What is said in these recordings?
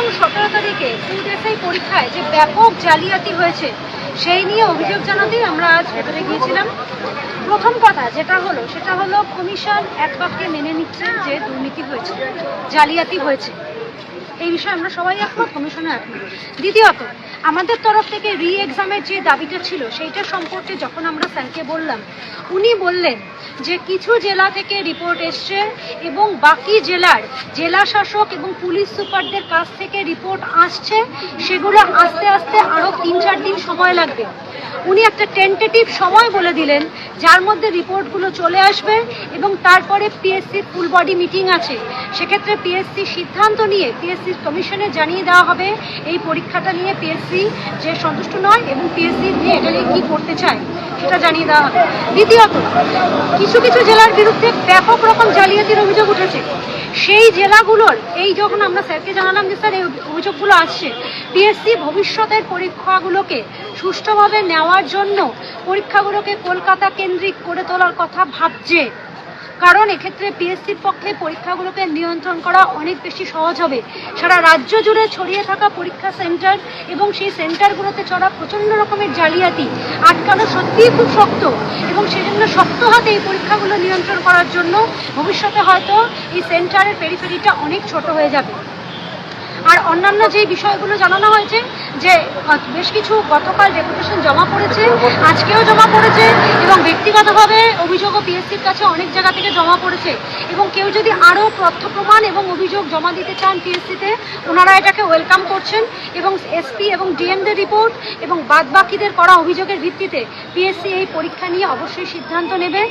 এবং সতেরো তারিখে ফুড পরীক্ষায় যে ব্যাপক জালিয়াতি হয়েছে, সেই নিয়ে অভিযোগ জানাতেই আমরা আজ ভেতরে গিয়েছিলাম। প্রথম কথা যেটা হলো, সেটা হলো কমিশন এক বাক্যে মেনে নিচ্ছে যে দুর্নীতি হয়েছে, জালিয়াতি হয়েছে। এই বিষয়ে আমরা সবাই একমত, কমিশনও একমত। দ্বিতীয়ত, আমাদের তরফ থেকে রি এক্সামের যে দাবিটা ছিল, সেইটা সম্পর্কে যখন আমরা স্যারকে বললাম, উনি বললেন যে কিছু জেলা থেকে রিপোর্ট এসছে এবং বাকি জেলার জেলা শাসক এবং পুলিশ সুপারদের কাছ থেকে রিপোর্ট আসছে, সেগুলো আস্তে আস্তে আরও তিন চার দিন সময় লাগবে। উনি একটা টেন্টেটিভ সময় বলে দিলেন, যার মধ্যে রিপোর্টগুলো চলে আসবে এবং তারপরে পিএসসির ফুল বডি মিটিং আছে। সেক্ষেত্রে পিএসসি সিদ্ধান্ত নিয়ে পিএসসি কমিশনে জানিয়ে দেওয়া হবে এই পরীক্ষাটা নিয়ে পিএসসি যে সন্তুষ্ট নয় এবং পিএসসি নিয়ে এটা নিয়ে কী করতে চায়, সেটা জানিয়ে দেওয়া হবে। দ্বিতীয়ত, কিছু কিছু জেলার বিরুদ্ধে ব্যাপক রকম জালিয়াতির অভিযোগ উঠেছে। সেই জেলাগুলোর, এই যখন আমরা স্যারকে জানালাম যে স্যার, এই অভিযোগগুলো আসছে পিএসসি ভবিষ্যতের পরীক্ষাগুলোকে সুষ্ঠুভাবে নেওয়ার জন্য পরীক্ষাগুলোকে কলকাতা কেন্দ্রিক করে তোলার কথা ভাবছে। কারণ এক্ষেত্রে পিএসসির পক্ষে পরীক্ষাগুলোকে নিয়ন্ত্রণ করা অনেক বেশি সহজ হবে। সারা রাজ্য জুড়ে ছড়িয়ে থাকা পরীক্ষা সেন্টার এবং সেই সেন্টারগুলোতে চড়া প্রচণ্ড রকমের জালিয়াতি, আটকানো সত্যিই খুব শক্ত এবং সেজন্য শক্ত হাতে এই পরীক্ষাগুলো নিয়ন্ত্রণ করার জন্য ভবিষ্যতে হয়তো এই সেন্টারের পেরিফেরিটা অনেক ছোট হয়ে যাবে। আর অন্যান্য যে বিষয়গুলো জানানো হয়েছে যে বেশ কিছু গতকাল ডেপুটেশন জমা পড়েছে, আজকেও জমা পড়েছে এবং ব্যক্তিগতভাবে অভিযোগও পিএসসির কাছে অনেক জায়গা থেকে জমা পড়েছে। এবং কেউ যদি আরও তথ্য প্রমাণ এবং অভিযোগ জমা দিতে চান পিএসসিতে, ওনারা এটাকে ওয়েলকাম করছেন এবং এসপি এবং ডিএমদের রিপোর্ট এবং বাদবাকিদের করা অভিযোগের ভিত্তিতে পিএসসি এই পরীক্ষা নিয়ে অবশ্যই সিদ্ধান্ত নেবে।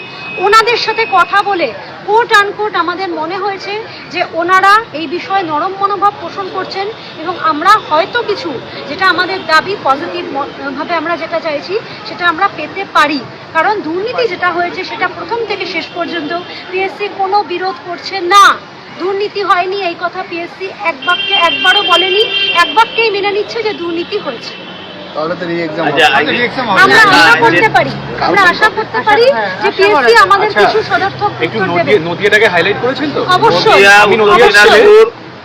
ওনাদের সাথে কথা বলে কোট আনকোট আমাদের মনে হয়েছে যে, ওনারা এই বিষয়ে নরম মনোভাব পোষণ করছেন এবং আমরা হয়তো কিছু যেটা আমাদের দাবি পজিটিভ ভাবে আমরা যেটা চাইছি সেটা আমরা পেতে পারি। কারণ দুর্নীতি যেটা হয়েছে সেটা প্রথম থেকে শেষ পর্যন্ত পিএসসি কোনো বিরোধ করছে না। দুর্নীতি হয়নি এই কথা পিএসসি এক বাক্যে একবারও বলেনি এক বাক্যেই মেনে নিচ্ছে যে দুর্নীতি হয়েছে। আচ্ছা, আমরা না, আশা করতে পারি আমরা আশা করতে পারি যে পিএসসি আমাদের আচ্ছা, কিছু সদর্থক একটু উত্তর দেবে। নদিয়া নদিয়াটাকে হাইলাইট করেছেন তো? অবশ্যই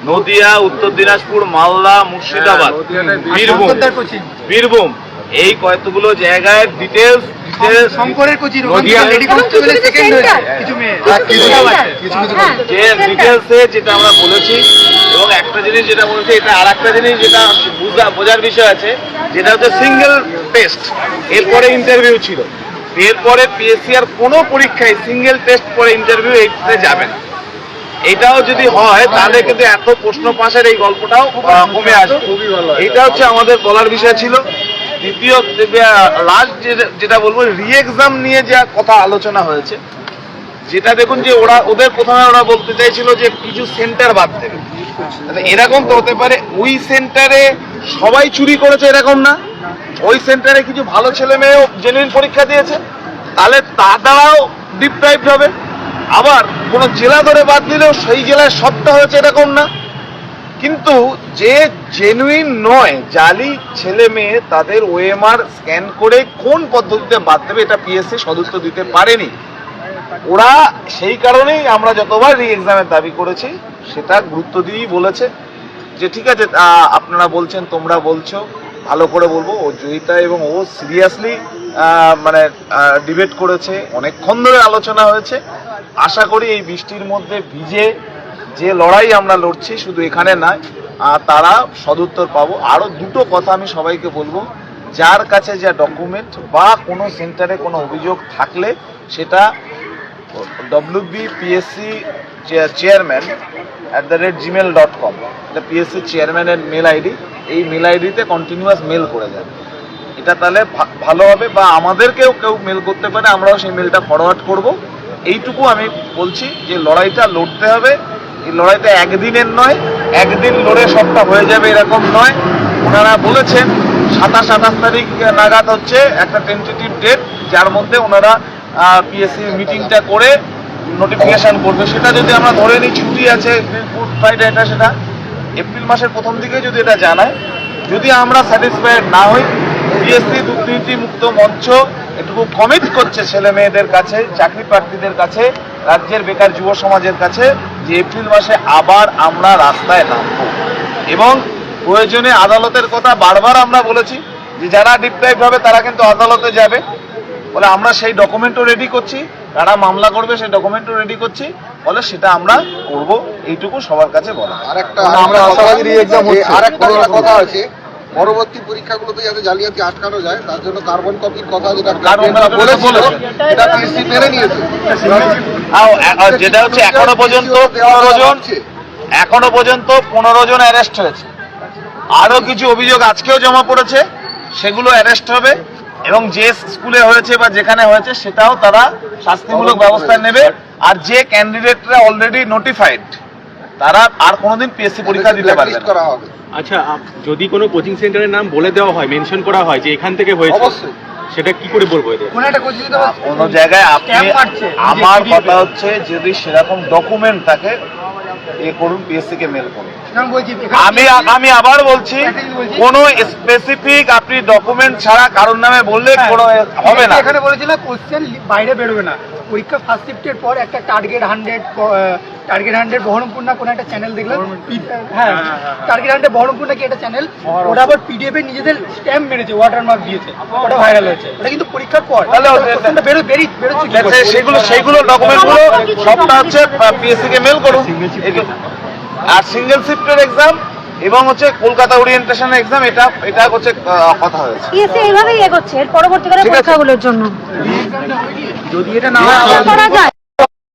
নদিয়া উত্তর দিনাজপুর মালদা মুর্শিদাবাদ। বীরভূম। বীরভূম। এই কতগুলো জায়গায় ডিটেলস শঙ্করের কোচিং হয়ে হ্যাঁ, যে ডিটেলসে যেটা আমরা বলেছি এবং একটা জিনিস যেটা বলেছি এটা আর একটা জিনিস যেটা বুঝা বোঝার বিষয় আছে যেটা হচ্ছে সিঙ্গেল টেস্ট এরপরে ইন্টারভিউ ছিল। এরপরে পিএসসি আর কোনো পরীক্ষায় সিঙ্গেল টেস্ট পরে ইন্টারভিউ এইটাতে যাবে না। এটাও যদি হয় তাহলে কিন্তু এত প্রশ্ন পাশের এই গল্পটাও কমে আসবে। এটা হচ্ছে আমাদের বলার বিষয় ছিল। দ্বিতীয় লাস্ট যেটা বলব রি এক্সাম নিয়ে যা কথা আলোচনা হয়েছে যেটা দেখুন যে ওরা ওদের প্রথমে ওরা বলতে চাইছিল যে কিছু সেন্টার বাদ দেবে। এরকম তো হতে পারে ওই সেন্টারে সবাই চুরি করেছে এরকম না। ওই সেন্টারে কিছু ভালো ছেলে মেয়েও জেনুইন পরীক্ষা দিয়েছে। তাহলে তা দ্বারাও ডিপ্রাইভড হবে। আবার কোনো জেলা ধরে বাদ দিলেও সেই জেলায় সবটা হয়েছে এরকম না। কিন্তু যে জেনুইন নয়, জালি ছেলে মেয়ে তাদের ওএমআর স্ক্যান করে কোন পদ্ধতিতে বাদ দেবে এটা পিএসসি সদুত্তর দিতে পারেনি। ওরা সেই কারণেই আমরা যতবার রি এক্সামের দাবি করেছি, সেটা গুরুত্ব দিয়েই বলেছে যে ঠিক আছে আপনারা বলছেন, তোমরা বলছো, ভালো করে বলব। ও জয়িতা এবং ও সিরিয়াসলি মানে ডিবেট করেছে, অনেকক্ষণ ধরে আলোচনা হয়েছে। আশা করি এই বৃষ্টির মধ্যে ভিজে যে লড়াই আমরা লড়ছি শুধু এখানে নয় তারা সদুত্তর পাবো। আরও দুটো কথা আমি সবাইকে বলব। যার কাছে যা ডকুমেন্ট বা কোনো সেন্টারে কোনো অভিযোগ থাকলে সেটা WB PSC chairman at the rate gmail dot com এটা পিএসসি চেয়ারম্যানের মেল আইডি এই মেল আইডিতে কন্টিনিউয়াস মেল করে যাবে এটা তাহলে ভালো হবে বা আমাদেরকেও কেউ মেল করতে পারে, আমরাও সেই মেলটা ফরওয়ার্ড করব। এইটুকু আমি বলছি যে লড়াইটা লড়তে হবে। এই লড়াইটা একদিনের নয়, একদিন লড়ে সবটা হয়ে যাবে এরকম নয়। ওনারা বলেছেন, সাতাশ আঠাশ তারিখ নাগাদ হচ্ছে একটা টেন্টেটিভ ডেট যার মধ্যে ওনারা পিএসসি মিটিংটা করে নোটিফিকেশন করবে। সেটা যদি আমরা ধরে নিই, ছুটি আছে গুড ফ্রাইডে এটা সেটা। এপ্রিল মাসের প্রথম দিকে যদি এটা জানায়, যদি আমরা স্যাটিসফাইড না হই বিএসসি দুর্নীতি মুক্ত মঞ্চ এটুকু কমিট করছে ছেলে মেয়েদের কাছে চাকরি প্রার্থীদের কাছে রাজ্যের বেকার যুব সমাজের কাছে যে এপ্রিল মাসে আবার আমরা রাস্তায় নামবো এবং প্রয়োজনে আদালতের কথা বারবার আমরা বলেছি যে যারা ডিপ্রাইভ হবে তারা কিন্তু আদালতে যাবে বলে আমরা সেই ডকুমেন্টও রেডি করছি যারা মামলা করবে সেই ডকুমেন্টও রেডি করছি বলে সেটা আমরা করব এইটুকু সবার কাছে বলা আর একটা আমরা আরেকটা আশাবাদী। আরেকটা যেটা কথা আছে পরবর্তী পরীক্ষাগুলোতে যাতে জালিয়াতি আটকানো যায় তার জন্য কার্বন কপির কথা যেটা বলেছিল। পিএসসি মেনে নিয়েছে। যেটা হচ্ছে এখনও পর্যন্ত পনেরো জন এখনও পর্যন্ত পনেরো জন অ্যারেস্ট হয়েছে। আরও কিছু অভিযোগ আজকেও জমা পড়েছে সেগুলো অ্যারেস্ট হবে এবং যে স্কুলে হয়েছে বা যেখানে হয়েছে সেটাও তারা শাস্তিমূলক ব্যবস্থা নেবে। আর যে ক্যান্ডিডেটরা অলরেডি নোটিফাইড তারা আর কোনোদিন পিএসসি পরীক্ষা দিতে পারবে না। করা হবে। আচ্ছা যদি কোনো কোচিং সেন্টারের নাম বলে দেওয়া হয় মেনশন করা হয় যে এখান থেকে হয়েছে অবশ্যই। সেটা কি করে বলব এদের? কোনো জায়গায় আপনি আমার কথা হচ্ছে যদি সেরকম ডকুমেন্ট থাকে এ করুন পিএসসি কে মেল করুন। আমি আমি আবার বলছি কোন স্পেসিফিক আপনি ডকুমেন্ট ছাড়া কারোর নামে বললে কোনো হবে না। এখানে বলেছিল কোশ্চেন বাইরে বেরোবে না। পরীক্ষা ফার্স্ট শিফটের পর একটা target hundred target hundred Baharampur না কোনো একটা চ্যানেল দেখলাম। হ্যাঁ টার্গেট হান্ড্রেড বহরমপুর নাকি একটা চ্যানেল ওটা আবার পিডিএফ এ নিজেদের স্ট্যাম্প মেরেছে ওয়াটারমার্ক দিয়েছে। ওটা ভাইরাল হয়েছে। ওটা কিন্তু পরীক্ষার পর। বেরো বেরিয়ে বেরোচ্ছে কি সেগুলো সেইগুলো ডকুমেন্টগুলো সবটা হচ্ছে পিএসসি কে মেল করুন। আর সিঙ্গেল শিফটের এক্সাম এবং হচ্ছে কলকাতা ওরিয়েন্টেশন এক্সাম এটা এটা হচ্ছে আহ, কথা হয়েছে। পিএসসি এইভাবেই এগোচ্ছে এর পরবর্তীকালে। পরীক্ষাগুলোর জন্য। যদি এটা না হয় করা যায়।